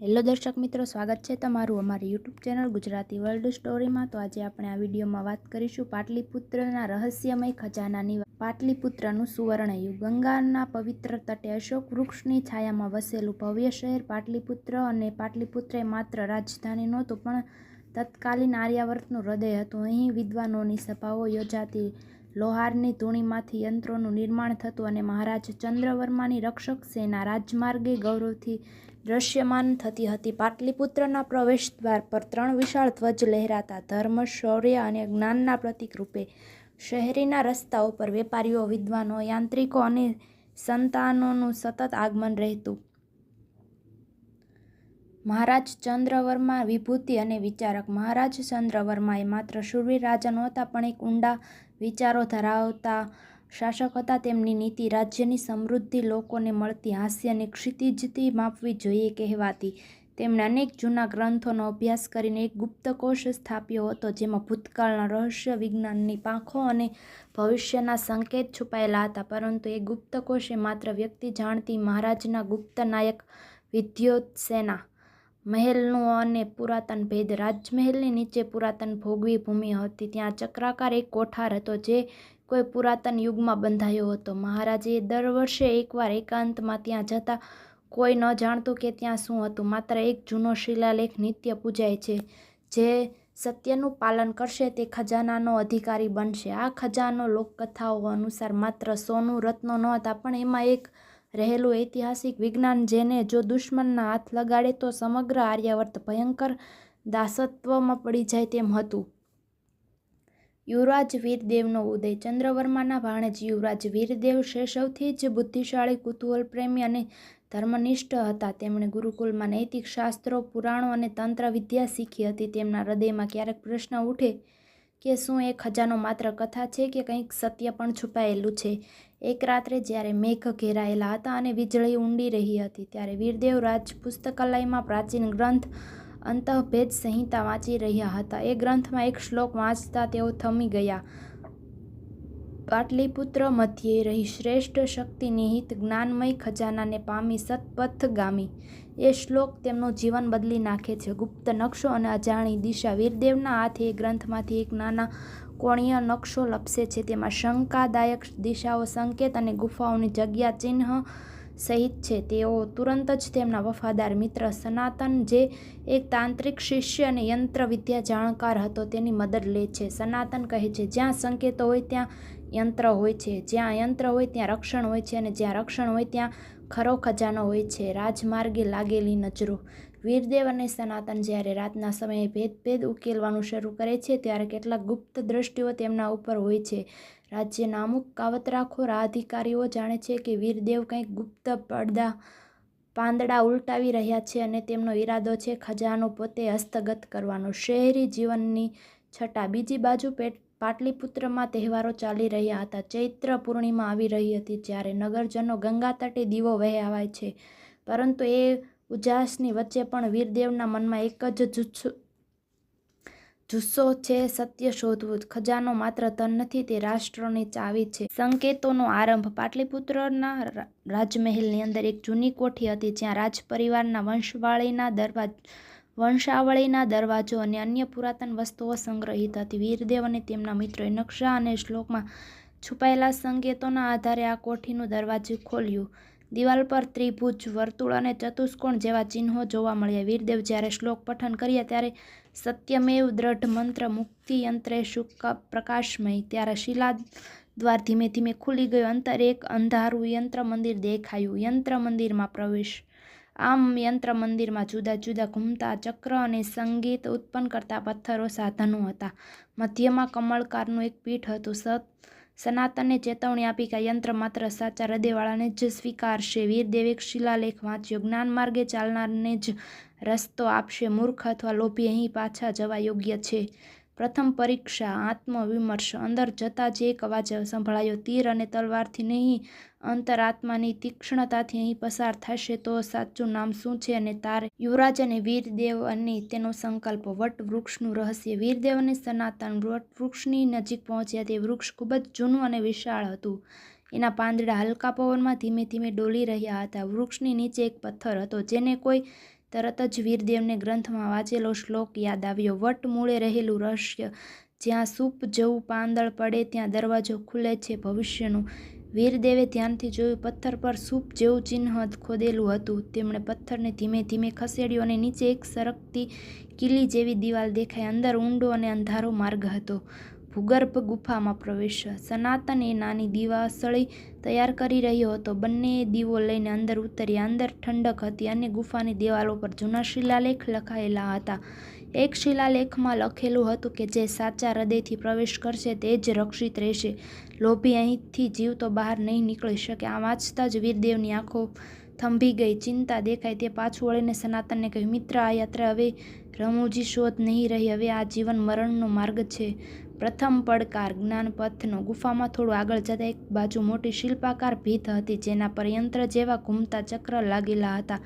Hello દર્શક મિત્રો, સ્વાગત છે તમારું અમારી યુટ્યુબ ચેનલ ગુજરાતી વર્લ્ડ સ્ટોરીમાં તો આજે આપણે આ વિડીયોમાં વાત કરીશું પાટલીપુત્રના રહસ્યમય ખજાનાની. પાટલીપુત્રનું સુવર્ણયુગ ગંગાના પવિત્ર તટે અશોક વૃક્ષની છાયામાં વસેલું ભવ્ય શહેર પાટલીપુત્ર અને પાટલીપુત્ર માત્ર રાજધાની નહોતું, પણ તત્કાલીન આર્યાવર્તનું હૃદય હતું અહીં વિદ્વાનોની સભાઓ યોજાતી, લોહારની ધૂણીમાંથી યંત્રોનું નિર્માણ થતું અને મહારાજ ચંદ્રવર્માની રક્ષક સેના રાજમાર્ગે ગૌરવથી દ્રશ્યમાન થતી હતી. પાટલીપુત્રના પ્રવેશદ્વાર પર ત્રણ વિશાળ ધ્વજ લહેરાતા ધર્મ, શૌર્ય અને જ્ઞાનના પ્રતીક રૂપે શહેરીના રસ્તાઓ પર વેપારીઓ, વિદ્વાનો, યાંત્રિકો અને સંતાનોનું સતત આગમન રહેતું. મહારાજ ચંદ્રવર્મા વિભૂતિ અને વિચારક મહારાજ ચંદ્રવર્મા એ માત્ર શૂરવીર રાજા નહોતા પણ એક ઊંડા વિચારો ધરાવતા શાસક હતા. તેમની નીતિ રાજ્યની સમૃદ્ધિ લોકોને મળતી હાસ્યને ક્ષિતિજથી માપવી જોઈએ કહેવાતી. તેમણે અનેક જૂના ગ્રંથોનો અભ્યાસ કરીને એક ગુપ્તકોશ સ્થાપ્યો હતો, જેમાં ભૂતકાળના રહસ્ય, વિજ્ઞાનની પાંખો અને ભવિષ્યના સંકેત છુપાયેલા હતા. પરંતુ એ ગુપ્તકોશ એ માત્ર વ્યક્તિ જાણતી મહારાજના ગુપ્ત નાયક વિદ્યોતસેના મહેલનું અને પુરાતન ભેદ રાજમહેલની નીચે પુરાતન ભોગવી ભૂમિ હતી. ત્યાં ચક્રાકાર એક કોઠાર હતો, જે કોઈ પુરાતન યુગમાં બંધાયો હતો. મહારાજે દર વર્ષે એકવાર એકાંતમાં ત્યાં જતા કોઈ ન જાણતું કે ત્યાં શું હતું. માત્ર એક જૂનો શિલાલેખ નિત્ય પૂજાય છે. જે સત્યનું પાલન કરશે તે ખજાનાનો અધિકારી બનશે. આ ખજાનો લોકકથાઓ અનુસાર માત્ર સોનું, રત્નો ન હતા પણ એમાં એક રહેલું ઐતિહાસિક વિજ્ઞાન જેને જો દુશ્મનના હાથ લગાડે તો સમગ્ર આર્યાવર્ત ભયંકર દાસત્વમાં પડી જાય તેમ હતું. યુવરાજ વીરદેવનો ઉદય ચંદ્રવર્માના ભાણેજ યુવરાજ વીરદેવ સૌથી જ બુદ્ધિશાળી કુતૂહલપ્રેમી અને ધર્મનિષ્ઠ હતા. તેમણે ગુરુકુલમાં નૈતિક શાસ્ત્રો, પુરાણો અને તંત્ર વિદ્યા શીખી હતી. તેમના હૃદયમાં ક્યારેક પ્રશ્ન ઉઠે કે શું એ ખજાનો માત્ર કથા છે કે કંઈક સત્ય પણ છુપાયેલું છે? એક રાત્રે જ્યારે મેઘ ઘેરાયેલા હતા અને વીજળી ઊંડી રહી હતી, ત્યારે વીરદેવ રાજ પુસ્તકાલયમાં પ્રાચીન ગ્રંથ અંતઃભેદ સંહિતા વાંચી રહ્યા હતા. એ ગ્રંથમાં એક શ્લોક વાંચતા તેઓ થમી ગયા. પાટલીપુત્ર મધ્યે રહી શ્રેષ્ઠ શક્તિ નિહિત જ્ઞાનમય ખજાનાને પામી સતપથગામી એ શ્લોક તેમનું જીવન બદલી નાખે છે. ગુપ્ત નકશો અને અજાણી દિશા વીરદેવના હાથે એ ગ્રંથમાંથી એક નાના કોણીય નકશો લપસે છે. તેમાં શંકાદાયક દિશાઓ, સંકેત અને ગુફાઓની જગ્યા, ચિહ્ન સહિત છે. તેઓ તુરંત જ તેમના વફાદાર મિત્ર સનાતન, જે એક તાંત્રિક શિષ્ય અને યંત્ર વિદ્યા જાણકાર હતો, તેની મદદ લે છે. સનાતન કહે છે, જ્યાં સંકેતો હોય, ત્યાં યંત્ર હોય છે. જ્યાં યંત્ર હોય, ત્યાં રક્ષણ હોય છે અને જ્યાં રક્ષણ હોય, ત્યાં ખરો ખજાનો હોય છે. રાજમાર્ગે લાગેલી નજરો. વીરદેવ અને સનાતન જ્યારે રાતના સમયે ભેદ ભેદ ઉકેલવાનું શરૂ કરે છે, ત્યારે કેટલાક ગુપ્ત દ્રષ્ટિઓ તેમના ઉપર હોય છે. રાજ્યના અમુક કાવતરાખોર અધિકારીઓ જાણે છે કે વીરદેવ કંઈક ગુપ્ત પડદા, પાંદડા ઉલટાવી રહ્યા છે અને તેમનો ઈરાદો છે ખજાનો પોતે હસ્તગત કરવાનો. શહેરી જીવનની છટા બીજી બાજુ પેટ, પાટલીપુત્રમાં તહેવારો ચાલી રહ્યા હતા. ચૈત્ર પૂર્ણિમા આવી રહી હતી, જ્યારે નગરજનો ગંગા તટે દીવો વહેવાય છે. પરંતુ એ ઉજાસની વચ્ચે પણ વીરદેવના મનમાં એક જ જુસ્સો જુસ્સો છે સત્ય શોધવું. ખજાનો માત્ર ધન નથી, તે રાષ્ટ્રની ચાવી છે. સંકેતોનો આરંભ. પાટલીપુત્રના રાજમહેલની અંદર એક જૂની કોઠી હતી, જ્યાં રાજપરિવારના વંશવાળીના દરવાજ વંશાવળીના દરવાજો અને અન્ય પુરાતન વસ્તુઓ સંગ્રહિત હતી. વીરદેવ અને તેમના મિત્રોએ નકશા અને શ્લોકમાં છુપાયેલા સંકેતોના આધારે આ કોઠીનું દરવાજું ખોલ્યું. દિવાલ પર ત્રિભુજ, વર્તુળ અને ચતુષ્કોણ જેવા ચિહ્નો જોવા મળ્યા. વીરદેવ જ્યારે શ્લોક પઠન કર્યા ત્યારે સત્યમેવ દ્રઢ મંત્ર મુક્તિ યંત્રે શુક પ્રકાશમય. ત્યારે શિલા દ્વાર ધીમે ધીમે ખુલી ગયો. અંતર એક અંધારું યંત્ર મંદિર દેખાયું. યંત્ર મંદિરમાં પ્રવેશ. આમ યંત્ર મંદિરમાં જુદા જુદા ઘૂમતા ચક્ર અને સંગીત ઉત્પન્ન કરતા પથ્થરો, સાધનો હતા. મધ્યમાં કમળકારનું એક પીઠ હતું. સત સનાતનને ચેતવણી આપી કે યંત્ર માત્ર સાચા હૃદયવાળાને જ સ્વીકારશે. વીરદેવ શિલાલેખ વાંચ્યો, જ્ઞાન માર્ગે ચાલનારને જ રસ્તો આપશે મૂર્ખ અથવા લોભી, અહીં પાછા જવા યોગ્ય છે. પ્રથમ પરીક્ષા, આત્મવિમર્શ. અંદર જતાં જે એક અવાજ સંભળાયો, તીર અને તલવારથી નહીં, અંતરાત્માની તીક્ષ્ણતાથી અહીં પસાર થશે તો સાચું નામ શું છે અને તારે? યુવરાજ અને વીરદેવ અને તેનો સંકલ્પ. વટ વૃક્ષનું રહસ્ય. વીરદેવ અને સનાતન વટ વૃક્ષની નજીક પહોંચ્યા તે વૃક્ષ ખૂબ જ જૂનું અને વિશાળ હતું. એના પાંદડા હલકા પવનમાં ધીમે ધીમે ડોલી રહ્યા હતા. વૃક્ષની નીચે એક પથ્થર હતો, જેને કોઈ તરત જ વીરદેવને ગ્રંથમાં વાંચેલો શ્લોક યાદ આવ્યો. વટ મૂળે રહેલું રહસ્ય, જ્યાં સૂપ જેવું પાંદળ પડે ત્યાં દરવાજો ખુલે છે ભવિષ્યનું. વીરદેવે ધ્યાનથી જોયું, પથ્થર પર સૂપ જેવું ચિહ્ન ખોદેલું હતું. તેમણે પથ્થરને ધીમે ધીમે ખસેડ્યો અને નીચે એક સરકતી કિલ્લી જેવી દિવાલ દેખાઈ. અંદર ઊંડો અને અંધારો માર્ગ હતો. ભૂગર્ભ ગુફામાં પ્રવેશ્યા સનાતન એ નાની દિવાસળી તૈયાર કરી રહ્યો હતો. બંને દીવો લઈને અંદર ઉતર્યા. અંદર ઠંડક હતી. અને ગુફાની દિવાલો પર જૂના શિલાલેખ લખાયેલા હતા. એક શિલાલેખમાં લખેલું હતું કે, જે સાચા હૃદયથી પ્રવેશ કરશે તે જ રક્ષિત રહેશે. લોભી અહીંથી જીવ તો બહાર નહીં નીકળી શકે. આ વાંચતા જ વીરદેવની આંખો થંભી ગઈ. ચિંતા દેખાય તે પાછું વળીને સનાતનને કહ્યું, મિત્ર, આ યાત્રા હવે રમૂજી શોધ નહીં રહી. હવે આ જીવન મરણનો માર્ગ છે. પ્રથમ પડકાર જ્ઞાનપથનો ગુફામાં થોડું આગળ જતાં એક બાજુ મોટી શિલ્પાકાર ભીત હતી જેના પર યંત્ર જેવા ઘૂમતા ચક્ર લાગેલા હતા.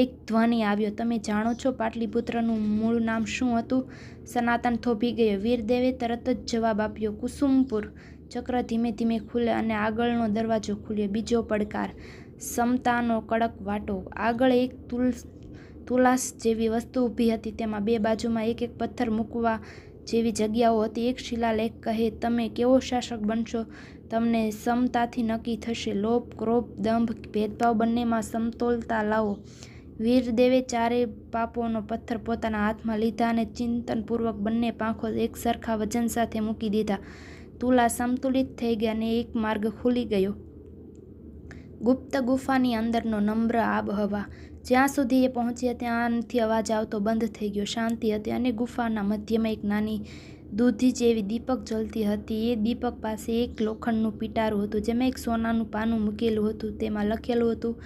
એક ધ્વનિ આવ્યો, તમે જાણો છો પાટલીપુત્રનું મૂળ નામ શું હતું? સનાતન થોભી ગયો, વીરદેવે તરત જ જવાબ આપ્યો, કુસુમપુર. ચક્ર ધીમે ધીમે ખુલે અને આગળનો દરવાજો ખુલ્યો, બીજો પડકાર, સમતાનો કડક વાટો. આગળ એક તુલ, તુલાસ જેવી વસ્તુ ઊભી હતી, તેમાં બે બાજુમાં એક એક પથ્થર મૂકવા જેવી જગ્યાઓ હતી, એક શિલાલેખ કહે, તમે કેવો શાસક બનશો? તમને સમતાથી નક્કી થશે. લોભ ક્રોપ દંભ, ભેદભાવ બંનેમાં સમતોલતા લાવો. વીરદેવે ચારે પાપોનો પથ્થર પોતાના હાથમાં લીધા અને ચિંતનપૂર્વક બંને પાંખો એક સરખા વજન સાથે મૂકી દીધા. તુલા સંતુલિત થઈ ગયા અને એક માર્ગ ખુલી ગયો. ગુપ્ત ગુફાની અંદરનો નમ્ર આબહવા. જ્યાં સુધી એ પહોંચ્યા ત્યાંથી અવાજ આવતો બંધ થઈ ગયો. શાંતિ હતી અને ગુફાના મધ્યમાં એક નાની દૂધી જેવી દીપક જલતી હતી. એ દીપક પાસે એક લોખંડનું પીટારું હતું, જેમાં એક સોનાનું પાનું મૂકેલું હતું. તેમાં લખેલું હતું,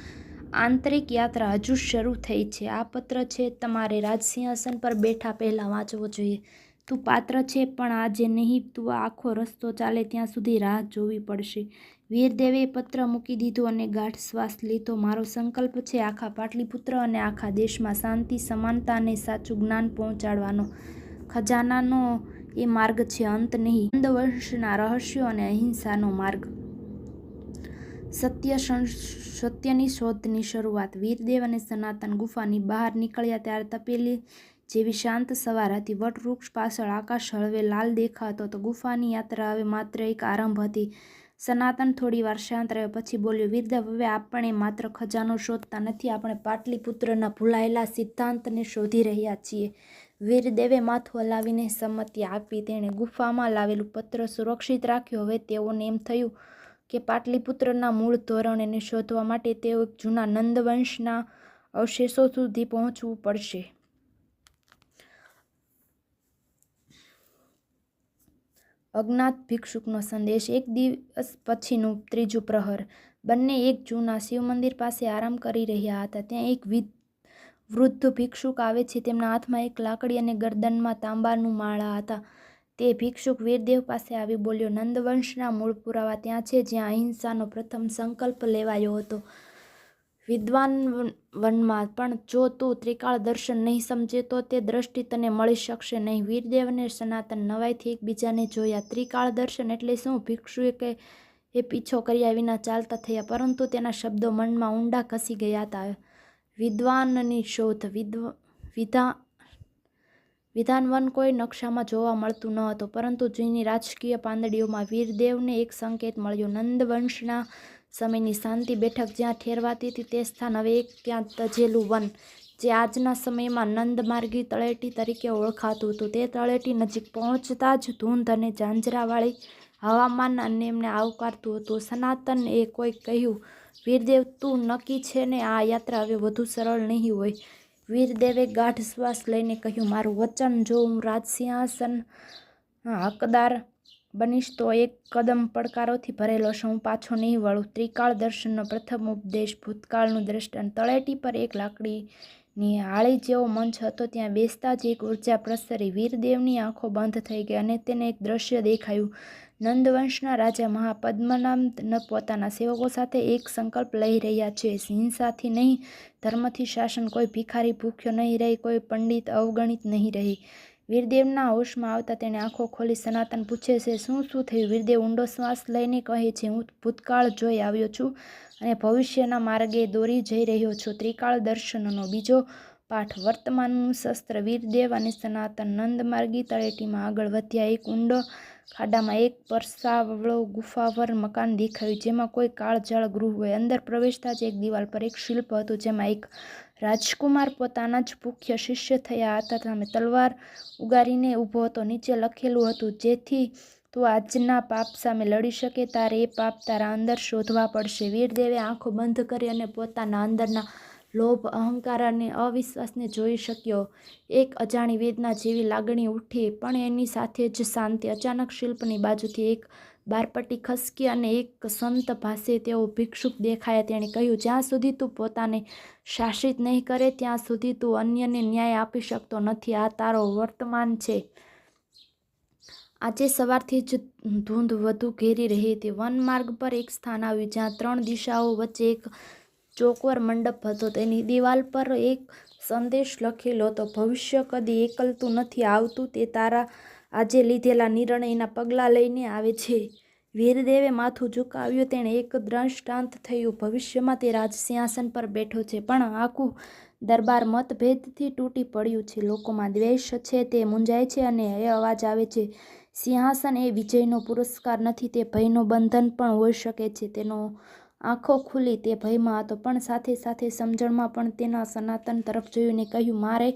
આંતરિક યાત્રા હજુ શરૂ થઈ છે. આ પત્ર છે, તમારે રાજસિંહાસન પર બેઠા પહેલાં વાંચવો જોઈએ. તું પાત્ર છે, પણ આજે નહીં, તું આખો રસ્તો ચાલે ત્યાં સુધી રાહ જોવી પડશે. વીરદેવે પત્ર મૂકી દીધો અને ગાઢ શ્વાસ લીધો. મારો સંકલ્પ છે આખા પાટલીપુત્ર અને આખા દેશમાં શાંતિ, સમાનતા અને સાચું જ્ઞાન પહોંચાડવાનો. ખજાનાનો એ માર્ગ છે અંત નહીં નંદવંશના રહસ્યો અને અહિંસાનો માર્ગ. સત્ય સત્યની શોધની શરૂઆત. વીરદેવ અને સનાતન ગુફાની બહાર નીકળ્યા ત્યારે તપેલી જેવી શાંત સવાર હતી. વટવૃક્ષ પાછળ આકાશ હળવે, લાલ દેખાતો હતો. ગુફાની યાત્રા હવે માત્ર એક આરંભ હતી. સનાતન થોડી વાર શાંત રહ્યો, પછી બોલ્યો વીરદેવ હવે આપણે માત્ર ખજાનો શોધતા નથી, આપણે પાટલીપુત્રના ભૂલાયેલા સિદ્ધાંતને શોધી રહ્યા છીએ. વીરદેવે માથું હલાવીને સંમતિ આપી, તેણે ગુફામાં લાવેલું પત્ર સુરક્ષિત રાખ્યું. હવે તેઓને એમ થયું કે પાટલીપુત્રના મૂળ ધોરણને શોધવા માટે તેઓ જૂના નંદવંશના અવશેષો સુધી પહોંચવું પડશે. અજ્ઞાત ભિક્ષુકનો સંદેશ એક દિવસ પછીનું ત્રીજું પ્રહર. બંને એક જૂના શિવ મંદિર પાસે આરામ કરી રહ્યા હતા. ત્યાં એક વૃદ્ધ ભિક્ષુક આવે છે. તેમના હાથમાં એક લાકડી અને ગરદનમાં તાંબાનું માળા હતા. તે ભિક્ષુક વીરદેવ પાસે આવી બોલ્યો, નંદવંશના મૂળ પુરાવા ત્યાં છે જ્યાં અહિંસાનો પ્રથમ સંકલ્પ લેવાયો હતો. વિદ્વાન વનમાં પણ જો તું ત્રિકાળ દર્શન નહીં સમજે તો તે દ્રષ્ટિ તને મળી શકશે નહીં. વીરદેવ અને સનાતન નવાઈથી એકબીજાને જોયા. ત્રિકાળ દર્શન એટલે શું? ભિક્ષુએ કે એ પીછો કર્યા વિના ચાલતા થયા, પરંતુ તેના શબ્દો મનમાં ઊંડા ખસી ગયા હતા. વિદ્વાનની શોધ. વિદ્વ વિધા વિધાનવન કોઈ નકશામાં જોવા મળતું ન હતું, પરંતુ જૂની રાજકીય પાંદડીઓમાં વીરદેવને એક સંકેત મળ્યો. નંદવંશના સમયની શાંતિ બેઠક જ્યાં ઠેરવાતી હતી તે સ્થાન હવે એક ત્યાં તજેલું વન, જે આજના સમયમાં નંદમાર્ગી તળેટી તરીકે ઓળખાતું હતું. તે તળેટી નજીક પહોંચતા જ ધૂંધ અને ઝાંઝરાવાળી હવામાન અને એમને આવકારતું હતું. સનાતન એ કોઈ કહ્યું, વીરદેવ, તું નક્કી છે ને આ યાત્રા હવે વધુ સરળ નહીં હોય? વીરદેવે ગાઢ શ્વાસ લઈને કહ્યું, મારું વચન જો હું રાજસિંહાસન, હકદાર બનીશ તો એક કદમ પડકારોથી ભરેલો છે. હું પાછો નહીં વળું. ત્રિકાળ દર્શનનો પ્રથમ ઉપદેશ ભૂતકાળનું દ્રષ્ટન તળેટી પર એક લાકડીની હાળી જેવો મંચ હતો. ત્યાં બેસતા જ એક ઊર્જા પ્રસરી. વીરદેવની આંખો બંધ થઈ ગઈ અને તેને એક દ્રશ્ય દેખાયું. નંદવંશના રાજા મહાપદ્મનામ પોતાના સેવકો સાથે એક સંકલ્પ લઈ રહ્યા છે. હિંસાથી નહીં, ધર્મથી શાસન. કોઈ ભિખારી ભૂખ્યો નહીં રહી. કોઈ પંડિત અવગણિત નહીં રહી. વીરદેવના હોશમાં આવતા તેણે આંખો ખોલી સનાતન પૂછે છે, શું શું થયું? વીરદેવ ઊંડો શ્વાસ લઈને કહે છે, હું ભૂતકાળ જોઈ આવ્યો છું અને ભવિષ્યના માર્ગે દોરી જઈ રહ્યો છું. ત્રિકાળ દર્શનનો બીજો પાઠ. વર્તમાનનું શસ્ત્ર વીરદેવ અને સનાતન નંદમાર્ગી તળેટીમાં આગળ વધ્યા. એક ઊંડો ખાડામાં એક પરસાવળો ગુફાવર મકાન દેખાયું, જેમાં કોઈ કાળજાળ ગૃહ હોય. અંદર પ્રવેશતા જ એક દિવાલ પર એક શિલ્પ હતું, જેમાં એક રાજકુમાર પોતાના જ મુખ્ય શિષ્ય થયા હતા. સામે તલવાર ઉગારીને ઊભો હતો. નીચે લખેલું હતું, જેથી તું આજના પાપ સામે લડી શકે, તારે એ પાપ તારા અંદર શોધવા પડશે. વીરદેવે આંખો બંધ કરી અને પોતાના અંદરના લોભ, અહંકાર અને અવિશ્વાસને જોઈ શક્યો. એક અજાણી વેદના જેવી લાગણી ઉઠી, પણ એની સાથે જ શાંતિ અચાનક શિલ્પની બાજુથી એક બારપટ્ટી ખસકી અને એક સંત પાસે તેઓ ભિક્ષુક દેખાયા. તેણે કહ્યું, જ્યાં સુધી તું પોતાને શાસિત નહીં કરે, ત્યાં સુધી તું અન્યને ન્યાય આપી શકતો નથી. આ તારો વર્તમાન છે. આજે સવારથી જ ધૂંધ વધુ ઘેરી રહી હતી. વન માર્ગ પર એક સ્થાન આવ્યું, જ્યાં ત્રણ દિશાઓ વચ્ચે એક ચોકવર મંડપ હતો. તેની દિવાલ પર એક સંદેશ લખેલો હતો ભવિષ્ય કદી એકલતું નથી આવતું, તે તારા આજે લીધેલા નિર્ણયના પગલાં લઈને આવે છે. વીરદેવે માથું ઝુકાવ્યું, તેણે એક દ્રષ્ટાંત થયું, ભવિષ્યમાં તે રાજ સિંહાસન પર બેઠો છે, પણ આખું દરબાર મતભેદથી તૂટી પડ્યું છે, લોકોમાં દ્વેષ છે, તે મૂંઝાય છે અને એ અવાજ આવે છે, સિંહાસન એ વિજયનો પુરસ્કાર નથી, તે ભયનો બંધન પણ હોઈ શકે છે, તેનો આંખો ખુલી તે ભયમાં હતો. પણ સાથે સાથે સમજણમાં પણ તેના સનાતન તરફ જોયું ને કહ્યું, મારે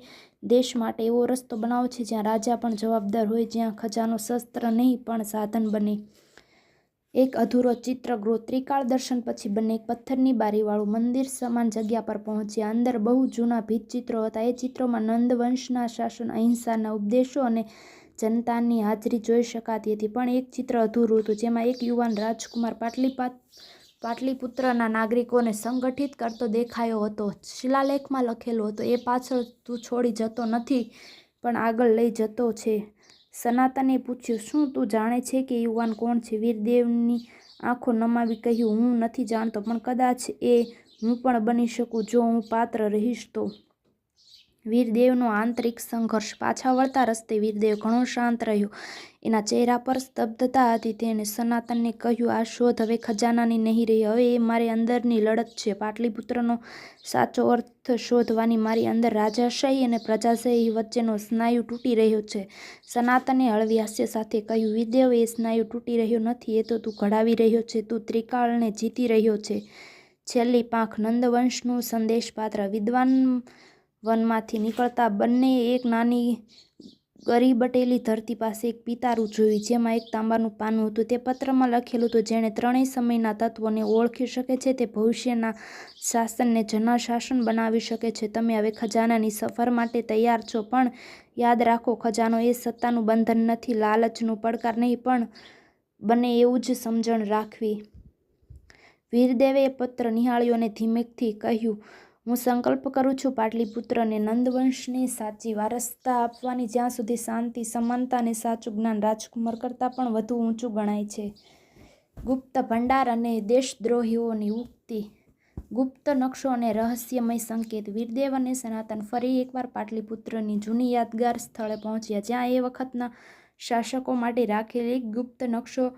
દેશ માટે એવો રસ્તો બનાવો છે જ્યાં રાજા પણ જવાબદાર હોય, જ્યાં ખજાનો શસ્ત્ર નહીં, પણ સાધન બને. એક અધૂરો ચિત્રગૃહ ત્રિકાળ દર્શન પછી બંને એક પથ્થરની બારીવાળું મંદિર સમાન જગ્યા પર પહોંચ્યા. અંદર બહુ જૂના ભીત ચિત્રો હતા. એ ચિત્રોમાં નંદવંશના શાસન, અહિંસાના ઉપદેશો અને જનતાની હાજરી જોઈ શકાતી હતી. પણ એક ચિત્ર અધૂરું હતું જેમાં એક યુવાન રાજકુમાર પાટલીપાત પાટલીપુત્રના નાગરિકોને સંગઠિત કરતો દેખાયો હતો. શિલાલેખમાં લખેલું હતું, એ પાછળ તું છોડી જતો નથી, પણ આગળ લઈ જતો છે. સનાતને પૂછ્યું, શું તું જાણે છે કે યુવાન કોણ છે? વીરદેવની આંખો નમાવી કહ્યું, હું નથી જાણતો, પણ કદાચ એ હું પણ બની શકું જો હું પાત્ર રહીશ તો. વીરદેવનો આંતરિક સંઘર્ષ પાછા વળતા રસ્તે વીરદેવ ઘણો શાંત રહ્યો. એના ચહેરા પર સ્તબ્ધતા હતી. તેણે સનાતનને કહ્યું, આ શોધ હવે ખજાનાની નહીં રહી. હવે એ મારી અંદરની લડત છે. પાટલીપુત્રનો સાચો અર્થ શોધવાની મારી અંદર રાજાશાહી અને પ્રજાશાહી વચ્ચેનો સ્નાયુ તૂટી રહ્યો છે. સનાતને હળવી હાસ્ય સાથે કહ્યું વિદેવ એ સ્નાયુ તૂટી રહ્યો નથી. એ તો તું ઘડાવી રહ્યો છે. તું ત્રિકાળને જીતી રહ્યો છે. છેલ્લી પાંખ નંદવંશનું સંદેશપાત્ર વિદ્વાન વનમાંથી નીકળતા બંને એક નાની ગરીબટેલી ધરતી પાસે એક પિતારું જોયું, જેમાં એક તાંબાનું પાનું હતું. તે પત્રમાં લખેલું હતું, જેણે ત્રણેય સમયના તત્વોને ઓળખી શકે છે, તે ભવિષ્યના શાસનને જનશાસન બનાવી શકે છે. તમે હવે ખજાનાની સફર માટે તૈયાર છો, પણ યાદ રાખો, ખજાનો એ સત્તાનું બંધન નથી, લાલચનું પડકાર નહીં, પણ બને એવું જ સમજણ રાખવી. વીરદેવે પત્ર નિહાળ્યો અને ધીમેકથી કહ્યું હું સંકલ્પ કરું છું પાટલીપુત્રને નંદવંશને સાચી વારસતા આપવાની, જ્યાં સુધી શાંતિ, સમાનતા અને સાચું જ્ઞાન રાજકુમાર કરતાં પણ વધુ ઊંચું ગણાય છે. ગુપ્ત ભંડાર અને દેશદ્રોહીઓની ઉક્તિ. ગુપ્ત નકશો અને રહસ્યમય સંકેત. વીરદેવ અને સનાતન ફરી એકવાર પાટલીપુત્રની જૂની યાદગાર સ્થળે પહોંચ્યા. જ્યાં એ વખતના શાસકો માટે રાખેલી ગુપ્ત નકશો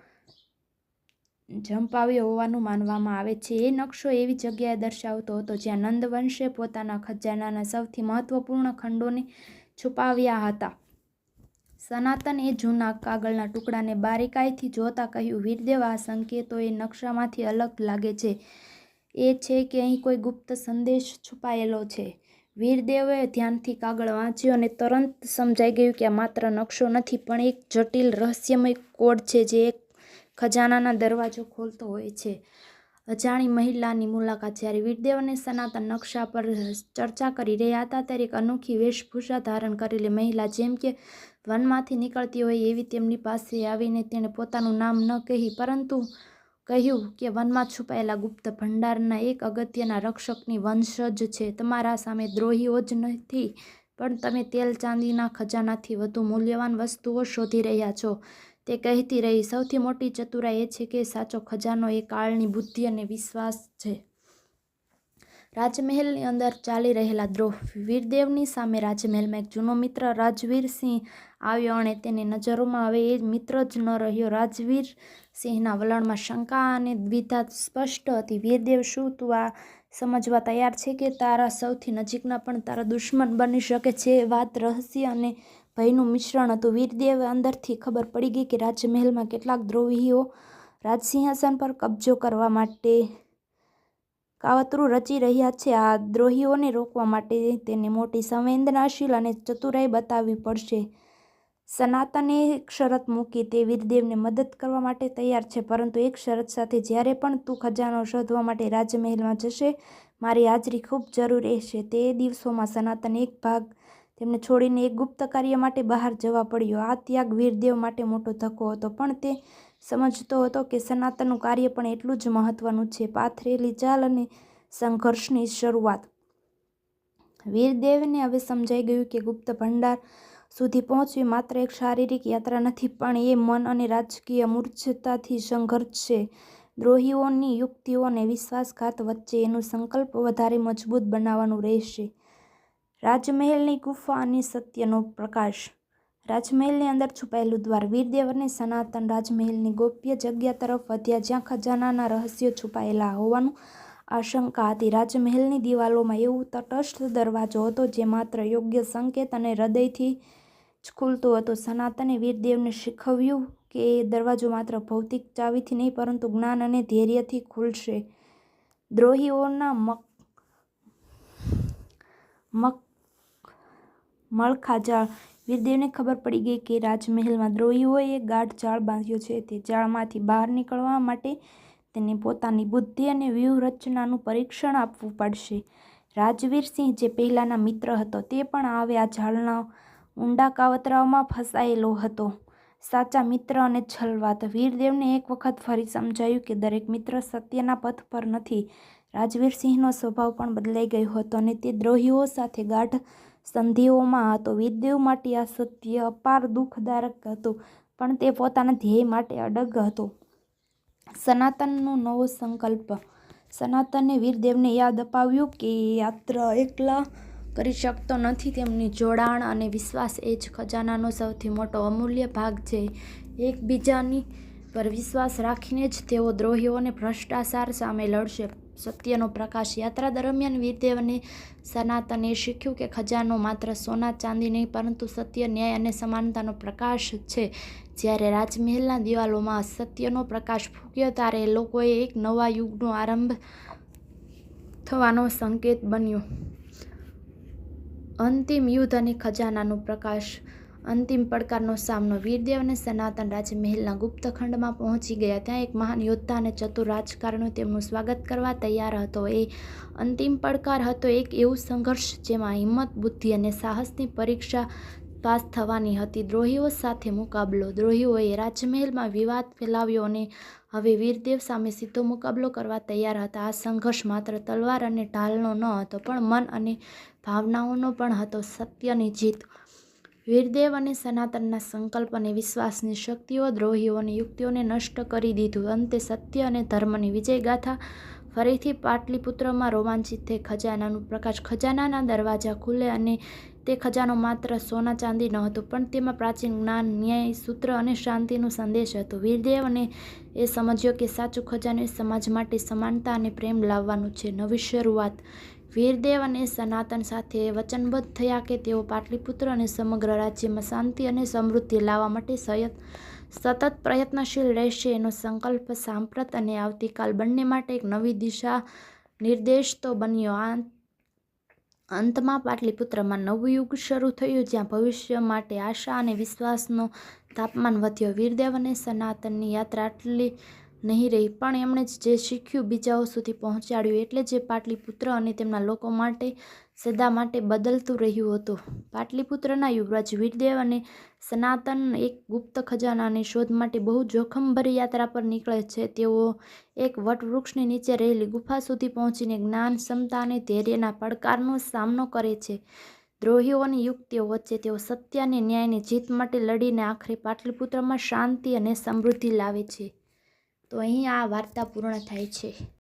ઝંપાવ્યો હોવાનું માનવામાં આવે છે. એ નકશો એવી જગ્યાએ દર્શાવતો હતો જ્યાં નંદવંશે પોતાના ખજાનાના સૌથી મહત્વપૂર્ણ ખંડોને છુપાવ્યા હતા. સનાતન એ જૂના કાગળના ટુકડાને બારીકાઈથી જોતા કહ્યું, વીરદેવ, આ સંકેતો એ નકશામાંથી અલગ લાગે છે. એ છે કે અહીં કોઈ ગુપ્ત સંદેશ છુપાયેલો છે. વીરદેવે ધ્યાનથી કાગળ વાંચ્યો અને તરત સમજાઈ ગયું કે આ માત્ર નકશો નથી, પણ એક જટિલ રહસ્યમય કોડ છે જે એક ખજાનાના દરવાજો ખોલતો હોય છે. અજાણી મહિલાની મુલાકાત જ્યારે વીરદેવ અને સનાતન નકશા પર ચર્ચા કરી રહ્યા હતા ત્યારે એક અનોખી વેશભૂષા ધારણ કરેલી મહિલા જેમ કે વનમાંથી નીકળતી હોય એવી તેમની પાસે આવીને તેણે પોતાનું નામ ન કહી, પરંતુ કહ્યું કે વનમાં છુપાયેલા ગુપ્ત ભંડારના એક અગત્યના રક્ષકની વંશજ છે. તમારા સામે દ્રોહીઓ જ નથી, પણ તમે તેલ ચાંદીના ખજાનાથી વધુ મૂલ્યવાન વસ્તુઓ શોધી રહ્યા છો. તે કહેતી રહી, સૌથી મોટી ચતુરાઈ એ છે કે સાચો ખજાનો એ કાળની બુદ્ધિ અને વિશ્વાસ છે. રાજમહેલની અંદર ચાલી રહેલા દ્રોહ. વીરદેવની સામે રાજમહેલમાં એક જૂનો મિત્ર, રાજવીર સિંહ, આવ્યો અને તેની નજરોમાં હવે એ મિત્ર જ ન રહ્યો. રાજવીર સિંહના વલણમાં શંકા અને દ્વિધા સ્પષ્ટ હતી. વીરદેવ, શું તું આ સમજવા તૈયાર છે કે તારા સૌથી નજીકના પણ તારા દુશ્મન બની શકે છે? વાત રહસ્ય અને ભયનું મિશ્રણ હતું. વીરદેવે અંદરથી ખબર પડી ગઈ કે રાજમહેલમાં કેટલાક દ્રોહીઓ રાજસિંહાસન પર કબજો કરવા માટે કાવતરું રચી રહ્યા છે. આ દ્રોહીઓને રોકવા માટે તેને મોટી સંવેદનાશીલ અને ચતુરાઈ બતાવવી પડશે. સનાતને એક શરત મૂકી તે વીરદેવને મદદ કરવા માટે તૈયાર છે, પરંતુ એક શરત સાથે જ્યારે પણ તું ખજાનો શોધવા માટે રાજમહેલમાં જશે, મારી હાજરી ખૂબ જરૂર રહેશે. તે દિવસોમાં સનાતન એક ભાગ તેમને છોડીને એક ગુપ્ત કાર્ય માટે બહાર જવા પડ્યો. આ ત્યાગ વીરદેવ માટે મોટો ધક્કો હતો, પણ તે સમજતો હતો કે સનાતનનું કાર્ય પણ એટલું જ મહત્વનું છે. પાથરેલી ચાલ અને સંઘર્ષની શરૂઆત. વીરદેવને હવે સમજાઈ ગયું કે ગુપ્ત ભંડાર સુધી પહોંચવી માત્ર એક શારીરિક યાત્રા નથી, પણ એ મન અને રાજકીય મૂર્છતાથી સંઘર્ષ છે. દ્રોહીઓની યુક્તિઓ અને વિશ્વાસઘાત વચ્ચે એનું સંકલ્પ વધારે મજબૂત બનાવવાનું રહેશે. રાજમહેલની ગુફા અને સત્યનો પ્રકાશ. રાજમહેલની અંદર છુપાયેલું દ્વાર વીરદેવ અને સનાતન રાજમહેલની ગોપ્ય જગ્યા તરફ વધ્યા જ્યાં ખજાનાના રહસ્યો છુપાયેલા હોવાનું આશંકા હતી. રાજમહેલની દિવાલોમાં એવું તટસ્થ દરવાજો હતો જે માત્ર યોગ્ય સંકેત અને હૃદયથી જ ખુલતો હતો. સનાતને વીરદેવને શીખવ્યું કે એ દરવાજો માત્ર ભૌતિક ચાવીથી નહીં, પરંતુ જ્ઞાન અને ધૈર્યથી ખુલશે. દ્રોહીઓના મક મક મળખા જાળ વીરદેવને ખબર પડી ગઈ કે રાજમહેલમાં દ્રોહીઓએ ગાઢ જાળ બાંધ્યો છે. તે જાળમાંથી બહાર નીકળવા માટે તેને પોતાની બુદ્ધિ અને વ્યૂહરચનાનું પરીક્ષણ આપવું પડશે. રાજવીરસિંહ જે પહેલાંના મિત્ર હતો તે પણ આવે આ જાળના ઊંડા કાવતરાઓમાં ફસાયેલો હતો. સાચા મિત્ર અને છલવાત વીરદેવને એક વખત ફરી સમજાયું કે દરેક મિત્ર સત્યના પથ પર નથી. રાજવીરસિંહનો સ્વભાવ પણ બદલાઈ ગયો હતો અને તે દ્રોહીઓ સાથે ગાઢ સંધિઓમાં હતો. વીરદેવ માટે આ સત્ય અપાર દુઃખદાયક હતું, પણ તે પોતાના ધ્યેય માટે અડગ હતો. સનાતનનો નવો સંકલ્પ. સનાતને વીરદેવને યાદ અપાવ્યું કે યાત્રા એકલા કરી શકતો નથી. તેમની જોડાણ અને વિશ્વાસ એ જ ખજાનાનો સૌથી મોટો અમૂલ્ય ભાગ છે. એકબીજાની પર વિશ્વાસ રાખીને જ તેઓ દ્રોહીઓને ભ્રષ્ટાચાર સામે લડશે. સત્યનો પ્રકાશ યાત્રા દરમિયાન વીરદેવને સનાતને શીખ્યું કે ખજાનો માત્ર સોના ચાંદી નહીં, પરંતુ સત્ય, ન્યાય અને સમાનતાનો પ્રકાશ છે. જ્યારે રાજમહેલના દિવાલોમાં સત્યનો પ્રકાશ ફૂક્યો ત્યારે લોકોએ એક નવા યુગનો આરંભ થવાનો સંકેત બન્યો. અંતિમ યુદ્ધ અને ખજાનાનો પ્રકાશ અંતિમ પડકારનો સામનો વીરદેવ અને સનાતન રાજમહેલના ગુપ્ત ખંડમાં પહોંચી ગયા. ત્યાં એક મહાન યોદ્ધા અને ચતુર રાજકારણીઓ તેમનું સ્વાગત કરવા તૈયાર હતો. એ અંતિમ પડકાર હતો એક એવું સંઘર્ષ જેમાં હિંમત, બુદ્ધિ અને સાહસની પરીક્ષા પાસ થવાની હતી. દ્રોહીઓ સાથે મુકાબલો. દ્રોહીઓએ રાજમહેલમાં વિવાદ ફેલાવ્યો અને હવે વીરદેવ સામે સીધો મુકાબલો કરવા તૈયાર હતા. આ સંઘર્ષ માત્ર તલવાર અને ઢાલનો ન હતો, પણ મન અને ભાવનાઓનો પણ હતો. સત્યની જીત વીરદેવ અને સનાતનના સંકલ્પ અને વિશ્વાસની શક્તિઓ દ્રોહીઓની યુક્તિઓને નષ્ટ કરી દીધું. અંતે સત્ય અને ધર્મની વિજયગાથા ફરીથી પાટલીપુત્રમાં રોમાંચિત થઈ ખજાનાનું પ્રકાશ ખજાનાના દરવાજા ખુલે અને તે ખજાનો માત્ર સોના ચાંદી ન હતો પણ તેમાં પ્રાચીન જ્ઞાન, ન્યાય, સૂત્ર અને શાંતિનો સંદેશ હતો. વીરદેવ અને એ સમજ્યો કે સાચું ખજાનો એ સમાજ માટે સમાનતા અને પ્રેમ લાવવાનું છે. નવી શરૂઆત વીરદેવ અને સનાતન સાથે વચનબદ્ધ થયા કે તેઓ પાટલીપુત્ર અને સમગ્ર રાજ્યમાં શાંતિ અને સમૃદ્ધિ લાવવા માટે સયત સતત પ્રયત્નશીલ રહેશે એનો સંકલ્પ સાંપ્રત અને આવતીકાલ બંને માટે એક નવી દિશા નિર્દેશ તો બન્યો. આ અંતમાં પાટલીપુત્રમાં નવું યુગ શરૂ થયું, જ્યાં ભવિષ્ય માટે આશા અને વિશ્વાસનો તાપમાન વધ્યો. વીરદેવ અને સનાતનની યાત્રા આટલી નહીં રહી. પણ એમણે જે શીખ્યું બીજાઓ સુધી પહોંચાડ્યું એટલે જે પાટલીપુત્ર અને તેમના લોકો માટે, સદા માટે બદલતું રહ્યું હતું. પાટલીપુત્રના યુવરાજ વીરદેવ અને સનાતન એક ગુપ્ત ખજાનાની શોધ માટે બહુ જોખમભરી યાત્રા પર નીકળે છે. તેઓ એક વટવૃક્ષની નીચે રહેલી ગુફા સુધી પહોંચીને જ્ઞાન, ક્ષમતા અને ધૈર્યના પડકારનો સામનો કરે છે. દ્રોહીઓની યુક્તિઓ વચ્ચે તેઓ સત્ય અને ન્યાયની જીત માટે લડીને આખરે પાટલીપુત્રમાં શાંતિ અને સમૃદ્ધિ લાવે છે. તો અહીં આ વાર્તા પૂર્ણ થાય છે.